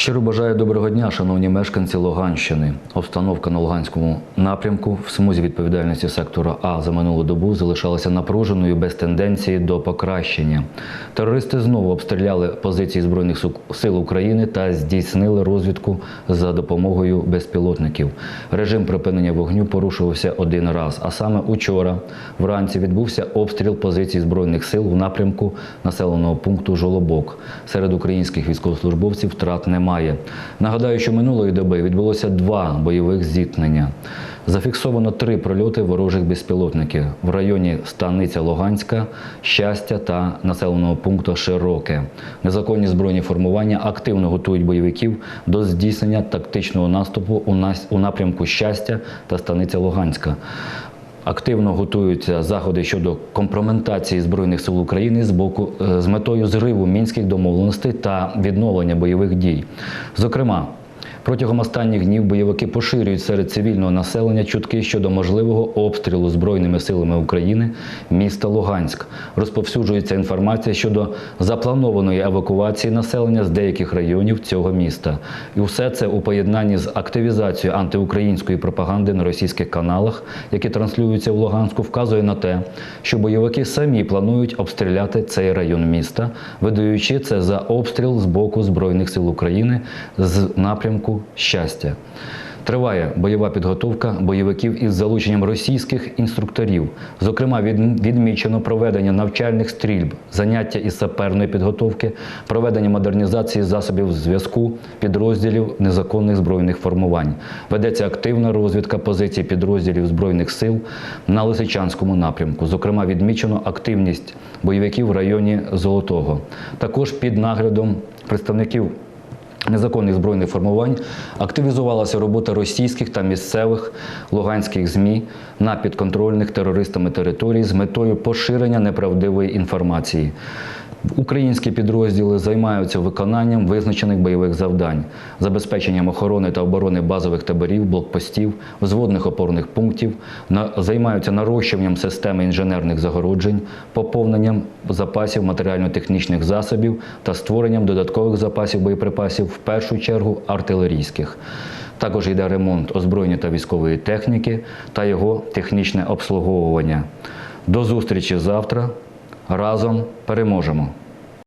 Щиро бажаю доброго дня, шановні мешканці Луганщини. Обстановка на Луганському напрямку в смузі відповідальності сектора А за минулу добу залишалася напруженою без тенденції до покращення. Терористи знову обстріляли позиції збройних сил України та здійснили розвідку за допомогою безпілотників. Режим припинення вогню порушувався один раз. А саме учора вранці відбувся обстріл позицій збройних сил в напрямку населеного пункту Жолобок. Серед українських військовослужбовців втрат немає. Нагадаю, що минулої доби відбулося два бойових зіткнення. Зафіксовано три прольоти ворожих безпілотників в районі Станиця Луганська, Щастя та населеного пункту Широке. Незаконні збройні формування активно готують бойовиків до здійснення тактичного наступу у нас у напрямку Щастя та Станиця Луганська. Активно готуються заходи щодо компроментації збройних сил України з боку е, з метою зриву мінських домовленостей та відновлення бойових дій. Зокрема, протягом останніх днів бойовики поширюють серед цивільного населення чутки щодо можливого обстрілу збройними силами України міста Луганськ. Розповсюджується інформація щодо запланованої евакуації населення з деяких районів цього міста. І все це у поєднанні з активізацією антиукраїнської пропаганди на російських каналах, які транслюються в Луганську, вказує на те, що бойовики самі планують обстріляти цей район міста, видаючи це за обстріл з боку Збройних сил України з напрямку щастя. Триває бойова підготовка бойовиків із залученням російських інструкторів. Зокрема, відмічено проведення навчальних стрільб, заняття із саперної підготовки, проведення модернізації засобів зв'язку, підрозділів незаконних збройних формувань. Ведеться активна розвідка позицій підрозділів збройних сил на Лисичанському напрямку. Зокрема, відмічено активність бойовиків в районі Золотого. Також під наглядом представників незаконних збройних формувань активізувалася робота російських та місцевих луганських ЗМІ на підконтрольних терористами територій з метою поширення неправдивої інформації. Українські підрозділи займаються виконанням визначених бойових завдань, забезпеченням охорони та оборони базових таборів, блокпостів, взводних опорних пунктів, займаються нарощуванням системи інженерних загороджень, поповненням запасів матеріально-технічних засобів та створенням додаткових запасів боєприпасів, в першу чергу артилерійських. Також йде ремонт озброєння та військової техніки та його технічне обслуговування. До зустрічі завтра. Разом переможемо!